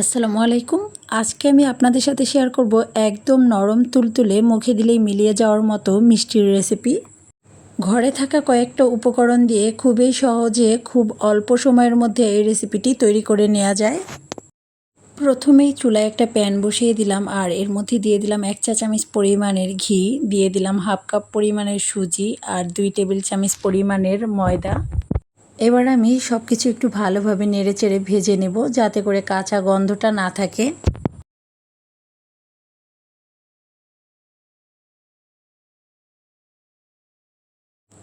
আসসালামু আলাইকুম। আজকে আমি আপনাদের সাথে শেয়ার করব একদম নরম তুলতুলে, মুখে দিলেই মিলিয়ে যাওয়ার মতো মিষ্টির রেসিপি ঘরে থাকা কয়েকটা উপকরণ দিয়ে খুবই সহজে খুব অল্প সময়ের মধ্যে এই রেসিপিটি তৈরি করে নেওয়া যায়। প্রথমেই চুলায় একটা প্যান বসিয়ে দিলাম আর এর মধ্যে দিয়ে দিলাম এক চা চামচ পরিমাণের ঘি, দিয়ে দিলাম হাফ কাপ পরিমাণের সুজি আর দুই টেবিল চামচ পরিমাণের ময়দা। এবার আমি সব কিছু একটু ভালোভাবে নেড়ে চেড়ে ভেজে নেব যাতে করে কাঁচা গন্ধটা না থাকে।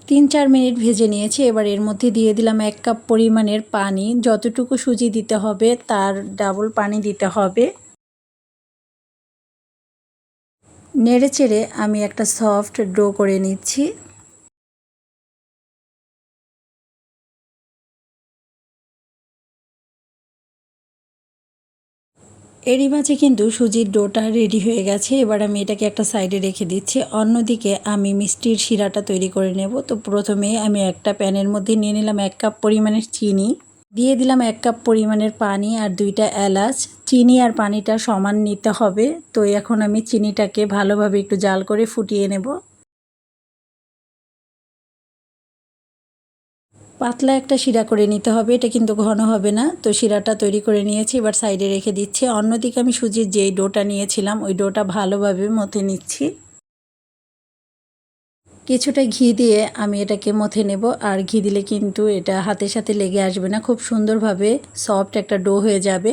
তিন চার মিনিট ভেজে নিয়েছি, এবার এর মধ্যে দিয়ে দিলাম এক কাপ পরিমাণের পানি। যতটুকু সুজি দিতে হবে, তার ডাবল পানি দিতে হবে। নেড়ে চেড়ে আমি একটা সফট ডো করে নিচ্ছি। এরই মাঝে কিন্তু সুজির ডোটা রেডি হয়ে গেছে। এবার আমি এটাকে একটা সাইডে রেখে দিচ্ছি। অন্যদিকে আমি মিষ্টির শিরাটা তৈরি করে নেব। তো প্রথমে আমি একটা প্যানের মধ্যে নিয়ে নিলাম এক কাপ পরিমাণের চিনি। দিয়ে দিলাম এক কাপ পরিমাণের পানি আর দুইটা এলাচ। চিনি আর পানিটা সমান নিতে হবে। তো এখন আমি চিনিটাকে ভালোভাবে একটু জাল করে ফুটিয়ে নেব। পাতলা একটা শিরা করে নিতে হবে, এটা কিন্তু ঘন হবে না। তো শিরাটা তৈরি করে নিয়েছি, এবার সাইডে রেখে দিচ্ছি। অন্যদিকে আমি সুজির যেই ডোটা নিয়েছিলাম, ওই ডোটা ভালোভাবে মথে নিচ্ছি। কিছুটা ঘি দিয়ে আমি এটাকে মথে নেব, আর ঘি দিলে কিন্তু এটা হাতের সাথে লেগে আসবে না, খুব সুন্দরভাবে সফট একটা ডো হয়ে যাবে।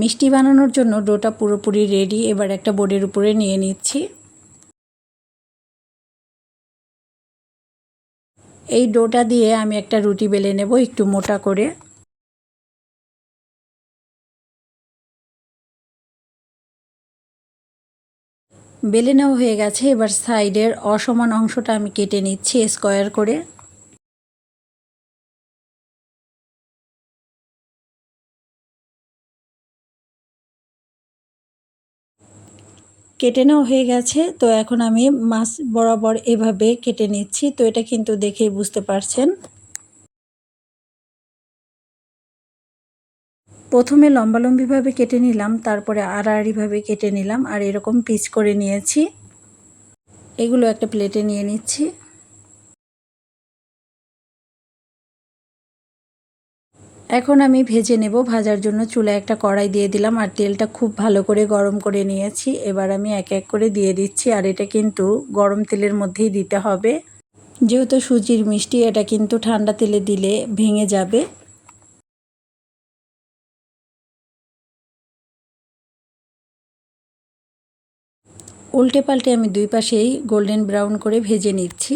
মিষ্টি বানানোর জন্য ডোটা পুরোপুরি রেডি, এবার একটা বোর্ডের উপরে নিয়ে নিচ্ছি। এই ডোটা দিয়ে আমি একটা রুটি বেলে নেব একটু মোটা করে। বেলে নেওয়া হয়ে গেছে, এবার সাইডের অসমান অংশটা আমি কেটে নিচ্ছি স্কোয়ার করে। কেটে নেওয়া হয়ে গেছে। তো এখন আমি মাছ বরাবর এভাবে কেটে নিচ্ছি। তো এটা কিন্তু দেখেই বুঝতে পারছেন। প্রথমে লম্বালম্বিভাবে কেটে নিলাম, তারপরে আড়াআড়িভাবে কেটে নিলাম, আর এরকম পিচ করে নিয়েছি। এগুলো একটা প্লেটে নিয়ে নিচ্ছি। এখন আমি ভেজে নেব, ভাজার জন্য চুলায় একটা কড়াই দিয়ে দিলাম আর তেলটা খুব ভালো করে গরম করে নিয়েছি। এবার আমি এক এক করে দিয়ে দিচ্ছি আর এটা কিন্তু গরম তেলের মধ্যেই দিতে হবে। যেহেতু সুজির মিষ্টি, এটা কিন্তু ঠান্ডা তেলে দিলে ভেঙে যাবে। উল্টে পাল্টে আমি দুই পাশেই গোল্ডেন ব্রাউন করে ভেজে নিচ্ছি।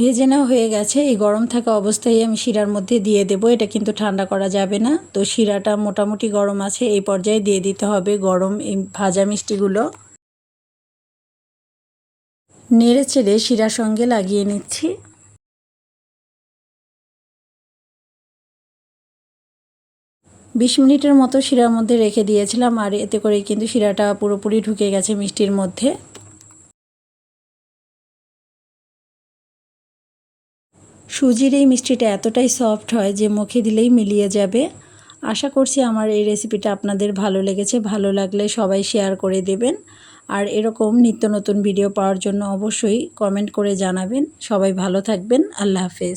ভেজে নেওয়া হয়ে গেছে। এই গরম থাকা অবস্থায় আমি শিরার মধ্যে দিয়ে দেব। এটা কিন্তু ঠান্ডা করা যাবে না। তো শিরাটা মোটামুটি গরম আছে, এই পর্যায়ে দিয়ে দিতে হবে গরম এই ভাজা মিষ্টিগুলো। নেড়ে চেড়ে শিরার সঙ্গে লাগিয়ে নিচ্ছি। বিশ মিনিটের মতো শিরার মধ্যে রেখে দিয়েছিলাম, আর এতে করে কিন্তু শিরাটা পুরোপুরি ঢুকে গেছে মিষ্টির মধ্যে। সুজির এই মিষ্টিটা এতটাই সফট হয় যে মুখে দিলেই মিলিয়ে যাবে। আশা করছি আমার এই রেসিপিটা আপনাদের ভালো লেগেছে, ভালো লাগলে সবাই শেয়ার করে দেবেন। আর এরকম নিত্য নতুন ভিডিও পাওয়ার জন্য অবশ্যই কমেন্ট করে জানাবেন। সবাই ভালো থাকবেন, আল্লাহ হাফেজ।